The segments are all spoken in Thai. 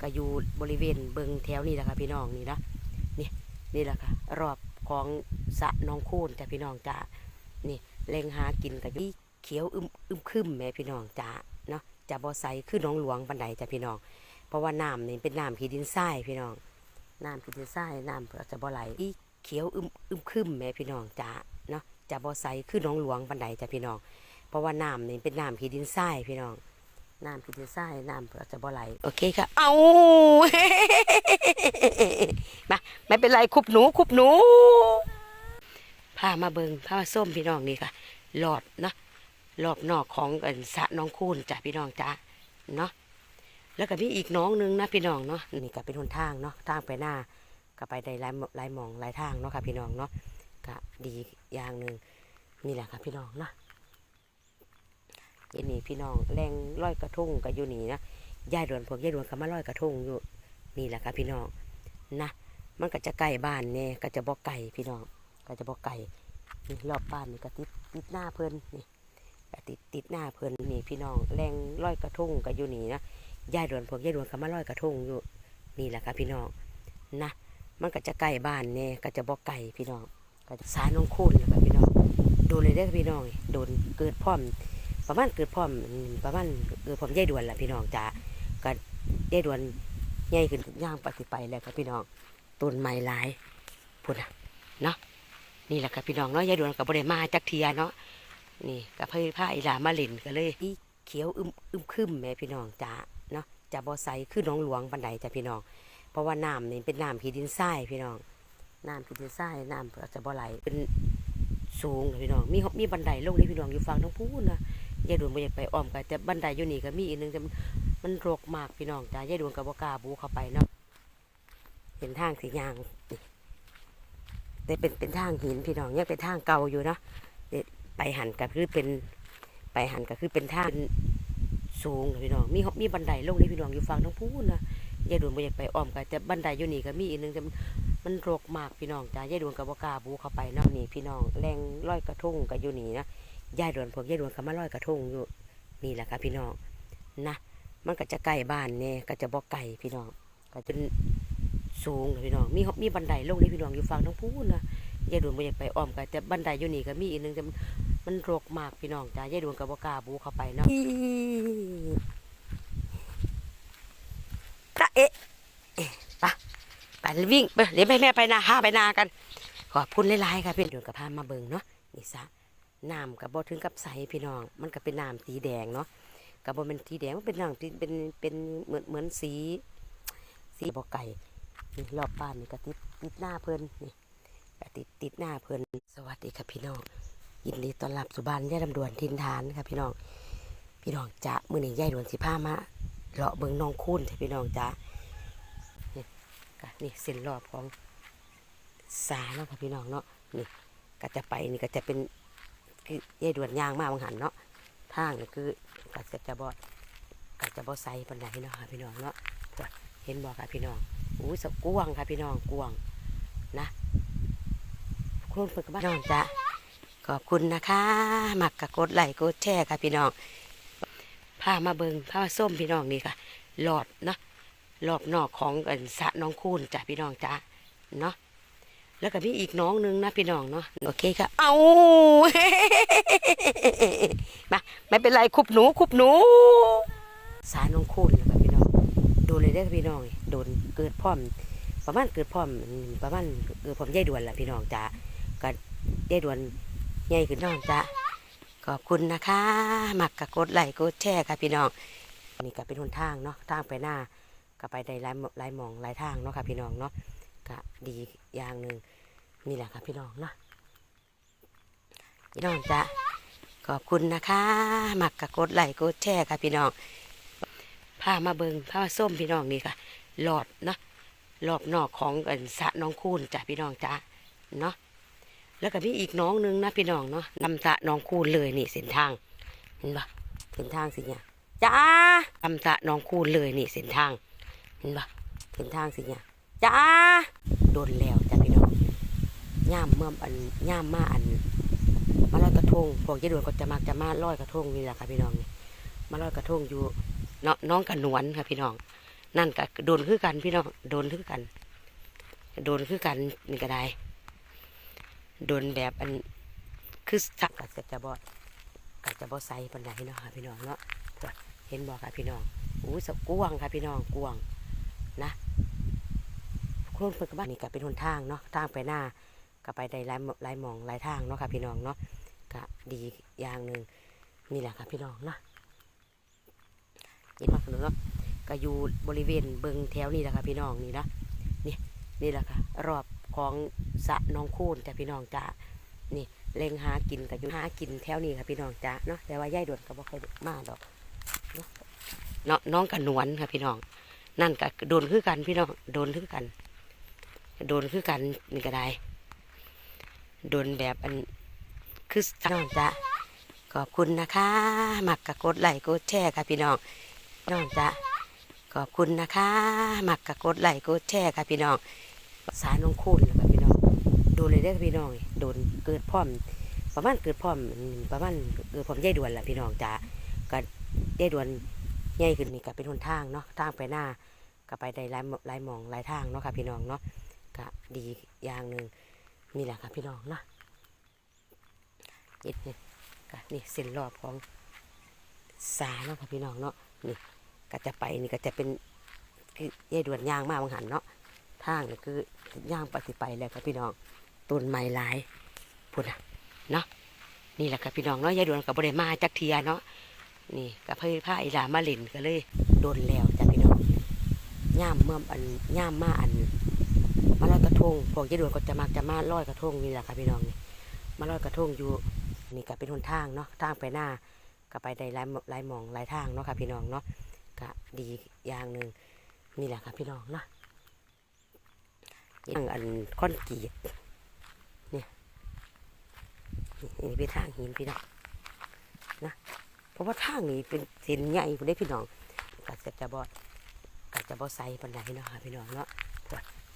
ก็อยู่บริเวณเบิงแถวนี่แหละค่ะพี่น้องนี่นะนี่นี่แหละค่ะ รอบของสะน้องคูนจ้ะพี่น้องจ้านี่แรงหากินกับยี่เขียวอึมอึมคึมแม่พี่น้องจ้าเนาะจะบ่ใสคือน้องหลวงบันไดจ้ะพี่น้อง เพราะว่าน้ำนี่เป็นน้ำขีดินทรายพี่น้องน้ำขีดินทรายน้ำจะบ่ไหลอีเขียวอึมอึมคึมแม่พี่น้องจ้าเนาะจะบ่ใสคือน้องหลวงบันไดจ้ะพี่น้อง เพราะว่าน้ำนี่เป็นน้ำขีดินทรายพี่น้อง น้ำขีดินทรายน้ำจะบ่ไหลโอเคค่ะ เอามาไม่เป็นไรคุบหนูคุบหนูพามาเบิงพามาส้มพี่น้องนี่ค่ะ หลอดเนาะรอบนอกของเอิ้นสระน้องคูนจ้ะพี่น้องจ้าเนาะแล้วก็มีอีกน้องหนึงนะพี่น้องเนาะนี่ก็เป็นหนทางเนาะทางไปหน้าก็ไปได้หลายหลายหมองหลายทางเนาะค่ะพี่น้องเนาะก็ดีอย่างหนึ่งนี่แหละค่ะพี่น้องเนาะเย็นนี่พี่น้องแรงร้อยกระทงก็อยู่นี่นะยายดวนพวกยายดวนก็มาร้อยกระทงอยู่นี่แหละค่ะพี่น้องนะ มันก็จะใกล้บ้านเนี่ยก็จะบอกไก่พี่น้อง ก็จะบอกไก่นี่รอบบ้านนี่ก็ติดติดหน้าเพิ่นนี่ก็ติดติดหน้าเพิ่นนี่พี่น้องแรงร้อยกระทงก็อยู่นี่นะยายดวนพวกยายดวนก็มาร้อยกระทงอยู่นี่แหละค่ะพี่น้องนะมันก็จะใกล้บ้านเนี่ยก็จะบอกไก่พี่น้องก็จะสายน้องคูนแล้วก็พี่น้องโดนเลยได้พี่น้องโดนเกิดพร้อม ประมาณเกิดพร้อมประมาณเกิดพร้อมยายด่วนแหละพี่น้องจ้าก็ยายด่วนใหญ่ขึ้นย่างปสิไปแล้วครับพี่น้องต้นไม้หลายพุ่นน่ะเนาะนี่แหละครับพี่น้องเนาะยายด่วนกับบริมาจักเทียเนาะนี่กับเพื่อผ้าอีลามาเล่นก็เลยอีเขียวอึมอึมคึมแม่พี่น้องจ้าเนาะจะบ่ใสคือน้องหลวงบันไดจ้ะพี่น้อง เพราะว่าน้ำนี่เป็นน้ำขีดินทรายพี่น้องน้ำขีดินทรายน้ำจะบ่ไหลเป็นสูงพี่น้องมีมีบันไดลงเลยพี่น้องอยู่ฝั่งทั้งพูนนะ ยายดวงบ่อยากไปอ้อมกันแต่บันไดอยู่นี่ก็มีอีกหนึงแต่มันมันรกมากพี่น้องจ้ายายดวงก็บ่กล้าบูเข้าไปเนาะเป็นทางสียางแต่เป็นเป็นทางหินพี่น้องยังเป็นทางเก่าอยู่นะไปหันก็คือเป็นไปหันก็คือเป็นทางสูงพี่น้องมีมีบันไดลงนี่พี่น้องอยู่ฝั่งทั้งพูนนะยายดวงบ่อยากไปอ้อมกันแต่บันไดอยู่นี่ก็มีอีกหนึงแต่มันมันรกมากพี่น้องจ้ายายดวงก็บ่กล้าบูเข้าไปเนาะนี่พี่น้องแรงร้อยกระทุ่งก็อยู่นี่นะ ยายดวนพวกยายดวนก็มาลอยกระทงอยู่นี่แหละค่ะพี่น้องนะ มันก็จะใกล้บ้านเนี่ยก็จะบอกไก่พี่น้องก็จะสูงเลยพี่น้องมีมีบันไดลงนี่พี่น้องอยู่ฝั่งทั้งพูนนะยายดวนบ่อยากไปอ้อมกันแต่บันไดอยู่นี่ก็มีอีกหนึงแต่มันมันรกมากพี่น้องจ้ายายดวนก็บ่กล้าบูเข้าไปเนาะตะเอ๊ะเอ๊ะไปไปวิ่งไปเดี๋ยวแม่แม่ไปนาหาไปนากัน ขอบคุณหลายๆค่ะพี่ดวนกับพามาเบิ่งเนาะนี่ซะ น้ำกับบ่ถึงกับใสพี่น้อง มันก็เป็นน้ำสีแดงเนาะกับบ่เป็นสีแดงมันเป็นน้ำที่เป็นเป็นเหมือนเหมือนสี สีบ่อไก่นี่รอบบ้านนี่ก็ติดติดหน้าเพิ่นนี่ก็ติดติดหน้าเพิ่นสวัสดีครับพี่น้อง ยินดีต้อนรับสู่บ้านย่าดำดวนทินฐานครับพี่น้อง พี่น้องจะมื้อนี้ย่ายดวนสิพามาเลาะเบิ่งน้องคูนใช่พี่น้องจ้านี่ก็นี่เส้นรอบของสาเนาะครับพี่น้องเนาะนี่ก็จะไปนี่ก็จะเป็น คือยายด่วนยางมาบางหันเนาะทางนี่คือก็จะจะบ่ก็จะบ่ใส่ปันไดเนาะค่ะพี่น้องเนาะเห็นบ่ค่ะพี่น้องอู้สกวางค่ะพี่น้องกวางนะคุณเปิดกับบ้านน้องจ้ะขอบคุณนะคะหมักกะกดไหลกดแชร์ค่ะพี่น้องพามาเบิงพามาส้มพี่น้องนี่ค่ะหลอดเนาะรอบนอกของเอิ้นสระน้องคูนจ้ะพี่น้องจ้ะเนาะ แล้วก็มีอีกน้องหนึงนะพี่น้องเนาะโอเคค่ะ เอามาไม่เป็นไรคุบหนูคุบหนู สายน้องคูนแล้วก็พี่น้องโดนเลยได้อพี่น้องโดนเกิดพร้อม ประมาณเกิดพร้อมอืมประมาณเกิดพร้อมยายด่วนแหละพี่น้องจ้าก็ยายด่วนใหญ่ขึ้นน้องจ้าขอบคุณนะคะมักกะกดไลค์กดแชร์ค่ะพี่น้องนี่ก็เป็นหนทางเนาะทางไปหน้าก็ไปได้หลายหลายหมองหลายทางเนาะค่ะพี่น้องเนาะก็ดีอย่างหนึ่ง นี่แหละค่ะพี่น้องเนาะพี่น้องจ้ะขอบคุณนะคะหมักกะกดไหลค์กดแชร์ค่ะพี่น้องพามาเบิงพามาส้มพี่น้องนี่ค่ะหลอดเนาะรอบนอกของเอิ้นสระน้องคูนจ้ะพี่น้องจ้าเนาะแล้วก็มีอีกน้องหนึงนะพี่น้องเนาะนำสระน้องคูนเลยนี่เส้นทางเห็นปะเส้นทางสิเนี่ยจ้านำสระน้องคูนเลยนี่เส้นทางเห็นปะเส้นทางสิเนี่ยจ้าโดนแล้วจ้าพี่น้อง ย่ามเมื่ออันย่ามมาอันมาลอยกระทงพวกยายดวนก็จะมักจะมาลอยกระทงนี่แหละค่ะพี่น้องนี่มาลอยกระทงอยู่น้องกระนวนค่ะพี่น้อง นั่นก็โดนคือกันพี่น้องโดนคือกัน โดนคือกันนี่ก็ได้โดนแบบอันคือสักก็จะจะบ่ก็จะบ่ใส่ปานใดเนาะค่ะพี่น้องเนาะก็เห็นบ่ค่ะพี่น้องอู้สกวงค่ะพี่น้องกวงนะโคลนเพิ่นก็บ้านนี่ก็เป็นหนทางเนาะทางไปหน้า ก็ไปได้หลายหลายมองหลายทางเนาะค่ะพี่น้องเนาะก็ดีอย่างหนึ่งนี่แหละค่ะพี่น้องเนาะเห็นบ่ค่ะเนาะก็อยู่บริเวณเบิงแถวนี่แหละค่ะพี่น้องนี่นะนี่นี่แหละค่ะรอบของสะน้องคูนจ้ะพี่น้องจ้านี่เล็งหากินกับอยู่หากินแถวนี้ค่ะพี่น้องจ้าเนาะแต่ว่าย่ายด่วนก็บ่ค่อยมาดอกเนาะน้องกับนวลค่ะพี่น้อง นั่นก็โดนคือกันพี่น้องโดนคือกัน โดนคือกันนี่ก็ได้ โดนแบบอันคือน้องจ้าขอบคุณนะคะหมักกะกดไหลค์กดแชร์ค่ะพี่น้องน้องจ้าขอบคุณนะคะหมักกะกดไหลค์กดแชร์ค่ะพี่น้องสายน้องคูณนะคะพี่น้องโดนเลยได้ค่ะพี่น้องโดนเกิดพร้อม ประมาณเกิดพร้อมประมาณเกิดพร้อมยายด่วนละพี่น้องจ้าก็ยายด่วนใหญ่ขึ้นนี่ก็เป็นหนทางเนาะทางไปหน้าก็ไปได้หลายหลายมองหลายทางเนาะค่ะพี่น้องเนาะก็ดีอย่างหนึ่ง นี่แหละค่ะพี่น้องเนาะนี่นี่กนี่เส้นรอบของสาเนาะค่ะพี่น้องเนาะนี่ก็จะไปนี่ก็จะเป็นคือยายด่วนย่างมาบางหันเนาะทางนี่คือย่างปฏิไปแล้วค่ะพี่น้องต้นไม้หลายพุ่นนะเนาะนี่แหละค่ะพี่น้องเนาะยายดวนกับบริมาจักเทียเนาะนี่กับเพื่อผ้าอีหลามาเล่นก็เลยโดนแล้วจ้ะพี่น้องย่ามเมื่ออันย่ามมาอัน มาลอยกระทงพวกยายดวนก็จะมักจะมาลอยกระทงนี่แหละค่ะพี่น้องนี่มาลอยกระทงอยู่นี่ก็เป็นหนทางเนาะทางไปหน้าก็ไปได้หลายหลายมองหลายทางเนาะค่ะพี่น้องเนาะก็ดีอย่างหนึ่งนี่แหละค่ะพี่น้องเนาะอย่างอันคอนกรีตนี่เป็นทางหินพี่น้องนะเพราะว่าทางนี้เป็นเส้นใหญ่ผมได้พี่น้องก็จะจะบ่ก็จะบ่ใส่ปันใดเนาะค่ะพี่น้องเนาะ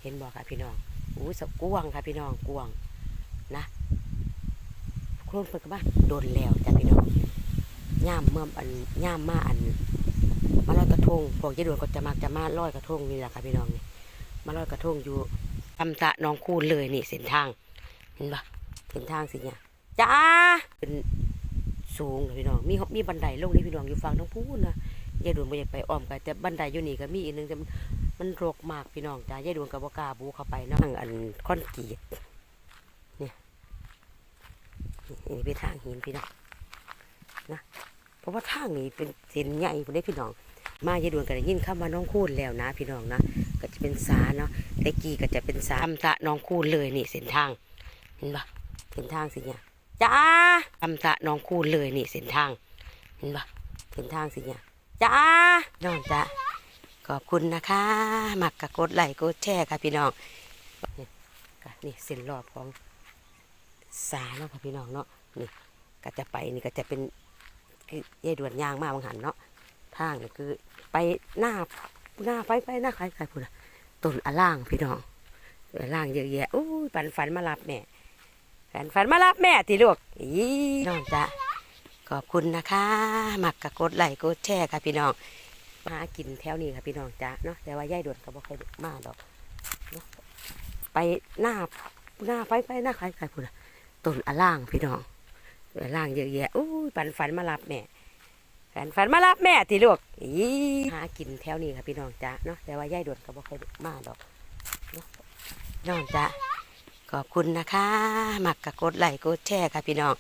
เห็นบ่ค่ะพี่น้องอู้สกวงค่ะพี่น้องกวงนะโคลนเพิ่นก็บ้านโดนแล้วจ้ะพี่น้องย่ามเมื่ออันย่ามมาอันมาลอยกระทงพวกยายดวนก็จะมักจะมาลอยกระทงนี่แหละค่ะพี่น้องนี่มาลอยกระทงอยู่ตำตะน้องคูนเลยนี่เส้นทาง เห็นปะเส้นทางสิเนี่ยจ้าเป็นสูงเลยพี่น้องมีมีบันไดลงนี่พี่น้องอยู่ฝั่งทั้งพูนนะยายดวงไม่อยากไปอ้อมกันแต่บันไดอยู่นี่ก็มีอีกหนึงแต่ มันรกมากพี่น้องจ้ายายดวงกับบกาบูเข้าไปนาะทางอันคอนกรีตเนี่ยนี่เป็นทางหินพี่น้องนะเพราะว่าทางนี้เป็นเส้นใหญ่ผมได้พี่น้อง มายายดวงก็ได้ยินคำว่าน้องคูนแล้วนะ พี่น้องนะก็จะเป็นสาเนาะแต่กี้ก็จะเป็นสาทำตะน้องคูนเลยนี่เส้นทาง เห็นปะเส้นทางสิเนี่ยจ้าทำตะน้องคูนเลยนี่เส้นทาง เห็นปะเส้นทางสิเนี่ยจ้าน้องจ้า ขอบคุณนะคะหมักกะกดไลค์กดแชร์ค่ะพี่น้องนี่เส้นรอบของสาเนาะค่ะพี่น้องเนาะนี่ก็จะไปนี่ก็จะเป็นคือยายด่วนยางมาบางหันเนาะทางนี่คือไปหน้าหน้าไฟไฟหน้าใครใครพูดอะต้นอล่างพี่น้องอล่างเยอะแยะอู้ยปันฝันมารับแม่แฟนฝันมารับแม่ทีลูกอีน้องจ้ะขอบคุณนะคะหมักกะกดไลค์กดแชร์ค่ะพี่น้อง มากินแถวนี้ค่ะพี่น้องจ้ะเนาะแต่ว่าย่ายด่วนก็บ่ค่อยมาดอกเนาะไปหน้าหน้าไฟไฟหน้าใครใครพูดอะต้นอล่างพี่น้องอล่างเยอะแยะอู้ยปันฝันมารับแม่แฟนฝันมารับแม่ทีลูกอีหากินแถวนี้ค่ะพี่น้องจ้ะเนาะแต่ว่าย่ายด่วนก็บ่ค่อยมาดอกเนาะน้องจ้ะขอบคุณนะคะหมักกะกดไหลค์กดแชร์ค่ะพี่น้อง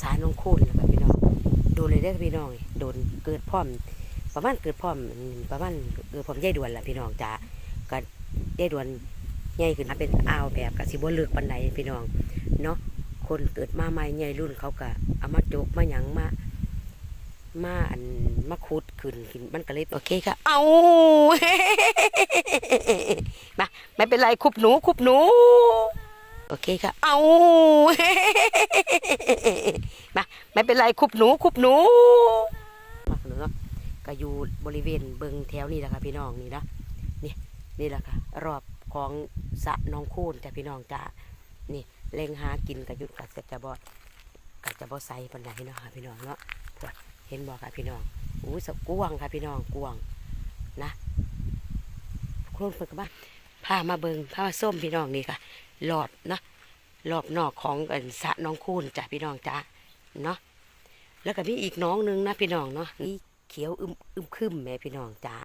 สายน้องคูณนะคะพี่น้องโดนเลยได้พี่น้องโดนเกิดพร้อม ประมาณเกิดพร้อมประมาณเกิดพร้อมยายด่วนแหละพี่น้องจ้าก็ยายด่วนใหญ่ขึ้นมาเป็นอ่าวแบบกับสิบเลือกปันใดพี่น้องเนาะคนเกิดมาใหม่ใหญ่รุ่นเขาก็เอามาโจกมาหยังมามาอันมาคุดขึ้นขึ้นมันก็เลยโอเคค่ะ เอามาไม่เป็นไรคุบหนูคุบหนู โอเคค่ะ เอามาไม่เป็นไรคุบหนูคุบหนูมาเนาะ็อยู่บริเวณเบิงแถวนี่แหละค่ะพี่น้องนี่นะนี่นี่แหละค่ะ รอบของสะน้องคูนจ้ะพี่น้องจ้ะนี่เล็งหากินกับยุดกัดจะบ่กัดจะบ่ใส่ปันไหนเนาะค่ะพี่น้องเนาะเห็นบอกค่ะพี่น้องอู้สกวงค่ะพี่น้องกวงนะโคลนฝึกบ้านพามาเบิงพามาส้มพี่น้องนี่ค่ะหลอบนะหลอดนอกของสะน้องคูนจ้ะพี่น้องจ้ะเนาะแล้วก็มีอีกน้องนึงนะพี่น้องเนาะนี่ เขียวอึมอึมคึมแม่พี่น้องจ้า